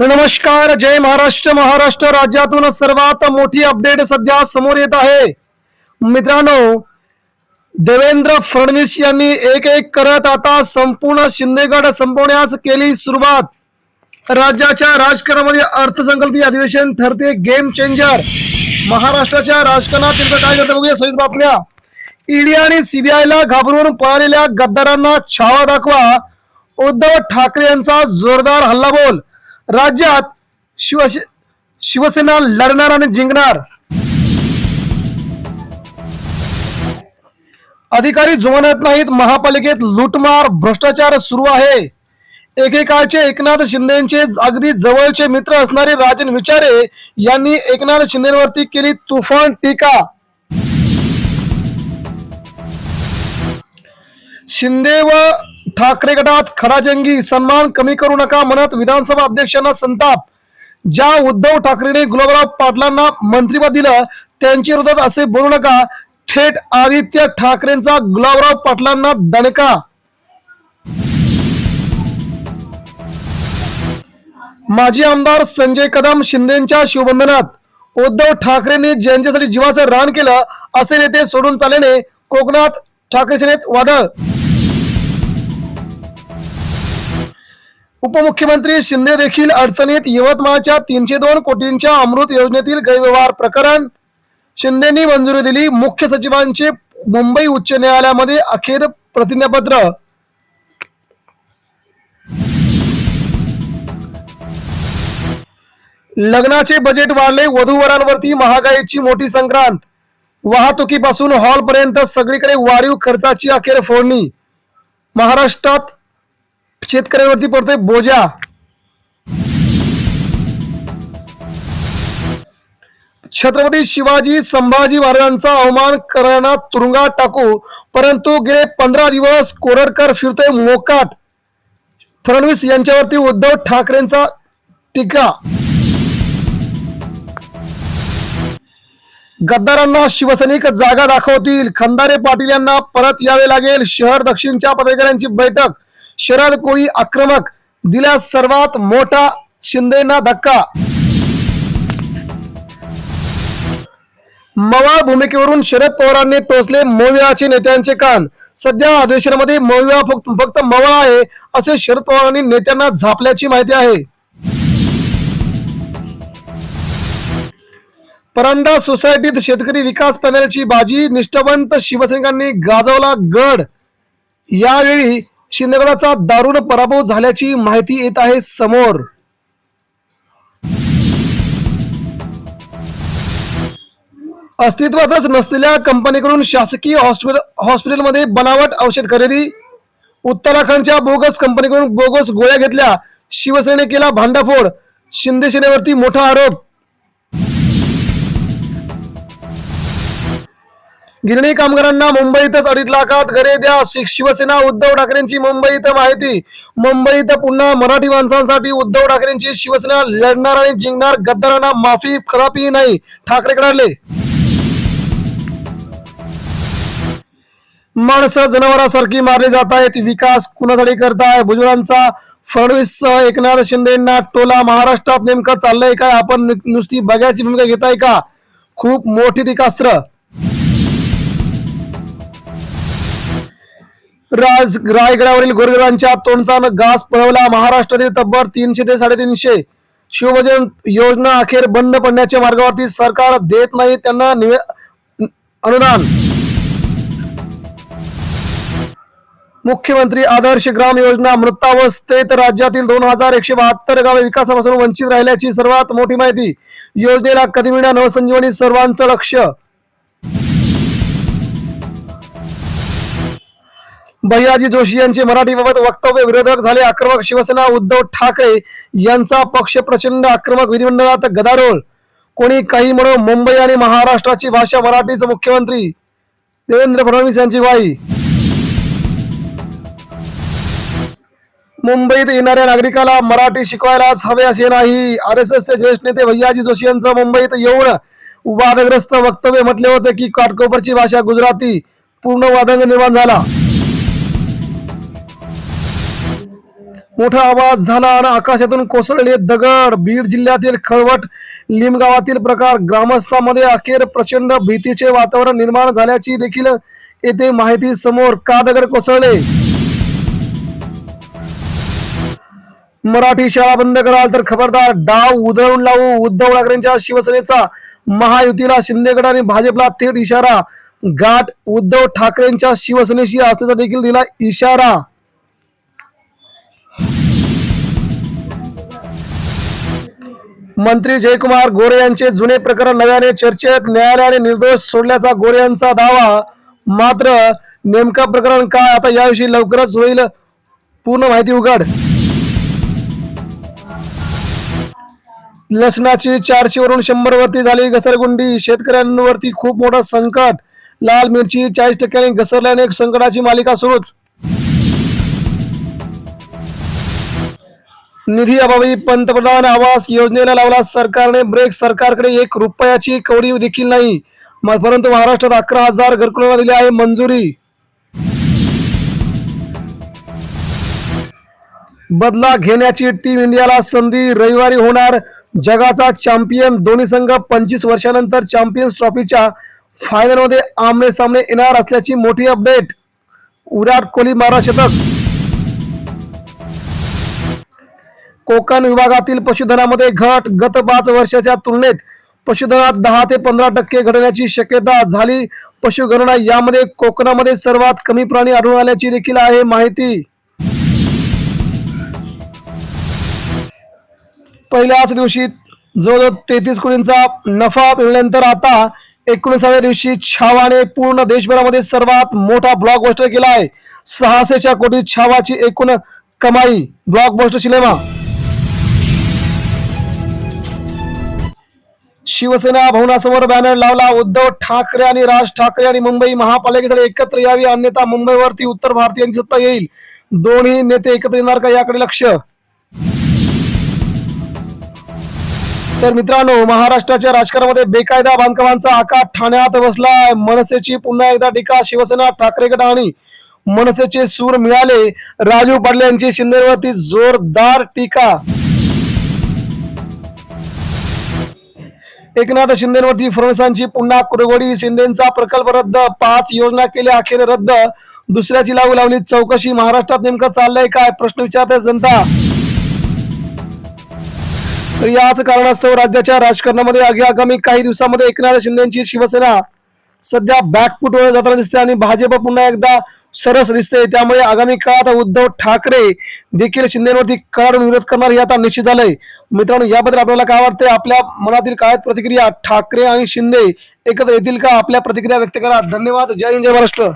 नमस्कार जय महाराष्ट्र. महाराष्ट्र राज्यातून सर्वात मोठी अपडेट सध्या समोर येत आहे. मित्रांनो देवेंद्र फडणवीस यांनी एक एक करत आता संपूर्ण शिंदेगड संपवण्यास केली सुरुवात. राज्याच्या राजकारणामध्ये अर्थसंकल्पीय अधिवेशन ठरते गेम चेंजर महाराष्ट्राच्या राजकारणात नेमकं काय घडतं बघूया सविस्तर बातम्या ईडी आणि सीबीआयला घाबरून पळालेल्या गद्दारांना छावा दाखवा. उद्धव ठाकरे यांचा जोरदार हल्लाबोल. राज्यात शिवसे शिवसेना लढणार आणि जिंकणार. अधिकारी जुमानत नाहीत महापालिकेत लुटमार भ्रष्टाचार सुरू आहे. एकेकाळचे एकनाथ शिंदेचे अगदी जवळचे मित्र असणारे राजन विचारे यांनी एकनाथ शिंदेवरती केली तुफान टीका. शिंदे व ठाकरे गटात खडाजंगी सन्मान कमी करू नका म्हणत विधानसभा अध्यक्षांना संताप. ज्या उद्धव ठाकरेने गुलाबराव पाटलांना मंत्रिपद दिलं त्यांच्या विरोधात असे बोलू नका. थेट आदित्य ठाकरेंचा गुलाबराव पाटलांना दणका. माजी आमदार संजय कदम शिंदेच्या शिवबंधनात उद्धव ठाकरेंनी ज्यांच्यासाठी जीवाचं रान केलं असे नेते सोडून चालल्याने कोकणात ठाकरे सेनेत वादळ. उपमुख्यमंत्री शिंदे देखील अडचणीत यवतमाळच्या तीनशे दोन कोटींच्या अमृत योजनेतील गैरव्यवहार प्रकरण. शिंदेनी मंजुरी दिली. मुख्य सचिवांचे मुंबई उच्च न्यायालयामध्ये अखेर प्रतिज्ञापत्र. लग्नाचे बजेट वाढले. वधूवरांवरती महागाईची मोठी संक्रांत. वाहतुकीपासून हॉलपर्यंत सगळीकडे वाढीव खर्चाची अखेर फोडणी. महाराष्ट्रात शेतकऱ्यांवरती पडतोय बोजा. छत्रपती शिवाजी संभाजी महाराजांचा अवमान करण्यात तुरुंगात टाकू परंतु गेले पंधरा दिवस कोरडकर फिरतोय मोकाट. फडणवीस यांच्यावरती उद्धव ठाकरेंचा टीका. गद्दारांना शिवसैनिक जागा दाखवतील. खंदारे पाटील यांना परत यावे लागेल. शहर दक्षिणच्या पदाधिकाऱ्यांची बैठक. शरद कोळी आक्रमक. दिल्यास सर्वात मोठा शिंदेना धक्का. मवा भूमिकेवरून शरद पवारांनी टोचले मोवियाचे नेत्यांचे कान. सध्या अधिवेशनामध्ये मोविया फक्त फक्त आहे असे शरद पवारांनी नेत्यांना झापल्याची माहिती आहे. परांडा सोसायटीत शेतकरी विकास पॅनलची बाजी निष्ठावंत शिवसैनिकांनी गाजवला गड. यावेळी शिंदेगडाचा दारुण पराभव झाल्याची माहिती येत आहे समोर. अस्तित्वातच नसलेल्या कंपनीकडून शासकीय हॉस्पिटल हॉस्पिटलमध्ये बनावट औषध खरेदी. उत्तराखंडच्या बोगस कंपनीकडून बोगस गोळ्या घेतल्या. शिवसेने केला भांडाफोड. शिंदे सेनेवरती मोठा आरोप. गिरणी कामगारांना मुंबईतच अडीच लाखात घरे द्या. शि- शिवसेना उद्धव ठाकरेंची मुंबईत माहिती. मुंबईत पुन्हा मराठी माणसांसाठी उद्धव ठाकरेंची शिवसेना लढणार आणि जिंकणार. गद्दारांना माफी कदापि नाही. ठाकरे कडाले माणसं जनावरांसारखी मारली जात आहेत. विकास कुणासाठी करताय? भुजबळांचा फडणवीस एकनाथ शिंदेना टोला. महाराष्ट्रात नेमकं चाललंय काय? आपण नुसती बघायची भूमिका घेताय का? खूप मोठी टीकास्त्र राज रायगडावरील गोरगरांच्या तोंडचानं घास पळवला. महाराष्ट्रातील तब्बल तीनशे ते साडेतीनशे शिवभोजन योजना अखेर बंद पडण्याच्या मार्गावरती सरकार देत नाही त्यांना निवे- अनुदान. मुख्यमंत्री आदर्श ग्राम योजना मृतावस्थेत राज्यातील दोन हजार एकशे बहात्तर गावे विकासापासून वंचित राहिल्याची सर्वात मोठी माहिती. योजनेला कधी मिळणार नवसंजीवनी सर्वांचं लक्ष? भैयाजी जोशी यांचे मराठीबाबत वक्तव्य विरोधक झाले. आक्रमक शिवसेना उद्धव ठाकरे यांचा पक्ष प्रचंड आक्रमक विधिमंडळात गदारोळ. कोणी काही म्हणो मुंबई आणि महाराष्ट्राची भाषा मराठीचे मुख्यमंत्री देवेंद्र फडणवीस यांची ग्वाही. मुंबईत येणाऱ्या नागरिकाला मराठी शिकवायलाच हवे असे नाही. आर एस एसचे ज्येष्ठ नेते भैयाजी जोशी यांचं मुंबईत येऊन वादग्रस्त वक्तव्य म्हटले होते की काटकोपरची भाषा गुजराती. पूर्ण वादंग निर्माण झाला. मोठा आवाज झाला आणि आकाशातून कोसळले दगड. बीड जिल्ह्यातील खळवट लिमगावातील प्रकार ग्रामस्थांमध्ये अखेर प्रचंड भीतीचे वातावरण निर्माण झाल्याची देखील येथे माहिती समोर का दगड कोसळले? मराठी शाळा बंद कराल तर खबरदार. डाव उधळून लावू उद्धव ठाकरेंच्या शिवसेनेचा महायुतीला शिंदेगड आणि भाजपला थेट इशारा. गाठ उद्धव ठाकरेंच्या शिवसेनेशी असल्याचा देखील दिला इशारा. मंत्री जयकुमार गोरे यांचे जुने प्रकरण नव्याने चर्चेत न्यायालयाने निर्दोष सोडल्याचा गोरे यांचा दावा. मात्र नेमका प्रकरण काय? आता याविषयी लवकरच होईल पूर्ण माहिती उघड. लसणाची चारशे वरून शंभर वरती झाली घसरगुंडी. शेतकऱ्यांवरती खूप मोठं संकट. लाल मिरची चाळीस टक्क्यांनी घसरल्याने संकटाची मालिका सुरूच. निधी अभावी पंतप्रधान आवास योजनेला लावला. सरकारने ब्रेक. सरकारकडे एक रुपयाची कवडी देखील नाही. परंतु महाराष्ट्रात अकरा हजार घरकुलांना दिली आहे मंजुरी. बदला घेण्याची टीम इंडियाला संधी. रविवारी होणार जगाचा चॅम्पियन. दोन्ही संघ पंचवीस वर्षानंतर चॅम्पियन्स ट्रॉफीच्या फायनलमध्ये आमने सामने येणार असल्याची मोठी अपडेट. विराट कोहली मारा कोकण विभागातील पशुधनामध्ये घट गत पाच वर्षाच्या तुलनेत पशुधनात दहा ते पंधरा टक्के घडण्याची शक्यता झाली. पशुगणना यामध्ये कोकणामध्ये सर्वात कमी प्राणी आढळून आल्याची देखील आहे माहिती. पहिल्याच दिवशी जवळजवळ तेहतीस कोटींचा नफा मिळल्यानंतर आता एकोणीसाव्या दिवशी छावाने पूर्ण देशभरामध्ये सर्वात मोठा ब्लॉकबस्टर केला आहे. सहाशेच्या कोटी छावाची एकूण कमाई ब्लॉकबस्टर सिनेमा शिवसेना भवनासमोर बॅनर लावला. उद्धव ठाकरे आणि राज ठाकरे आणि मुंबई महापालिकेकडे एकत्र यावी अन्यथा मुंबईवरती उत्तर भारतीयांची सत्ता येईल. दोन्ही नेते एकत्र येणार का याकडे लक्ष? तर मित्रांनो महाराष्ट्राच्या राजकारणामध्ये बेकायदा बांधकामांचा आकार ठाण्यात बसलाय. मनसेची पुन्हा एकदा टीका शिवसेना ठाकरे गट आणि मनसेचे सूर मिळाले. राजू पाटील यांची शिंदेवरती जोरदार टीका. एकनाथ शिंदेवरती फडणवीसांची पुन्हा कुरगोडी शिंदेचा प्रकल्प रद्द. पाच योजना केल्या अखेर रद्द. दुसऱ्याची लागू लावली चौकशी. महाराष्ट्रात नेमकं चाललंय काय? प्रश्न विचारते जनता. तर याच कारणास्तव राज्याच्या राजकारणामध्ये आगामी काही दिवसामध्ये एकनाथ शिंदेची शिवसेना सध्या बॅकफुटवर जाताना दिसते आणि भाजप पुन्हा एकदा सरस दिसते त्यामुळे आगामी काळात उद्धव ठाकरे देखील शिंदेवरती कडाडून विरोध करणार हे आता निश्चित झालंय. मित्रांनो याबद्दल आपल्याला काय वाटतंय? आपल्या मनातील काय प्रतिक्रिया? ठाकरे आणि शिंदे एकत्र येतील का? आपल्या प्रतिक्रिया व्यक्त करा. धन्यवाद. जय हिंद जय महाराष्ट्र.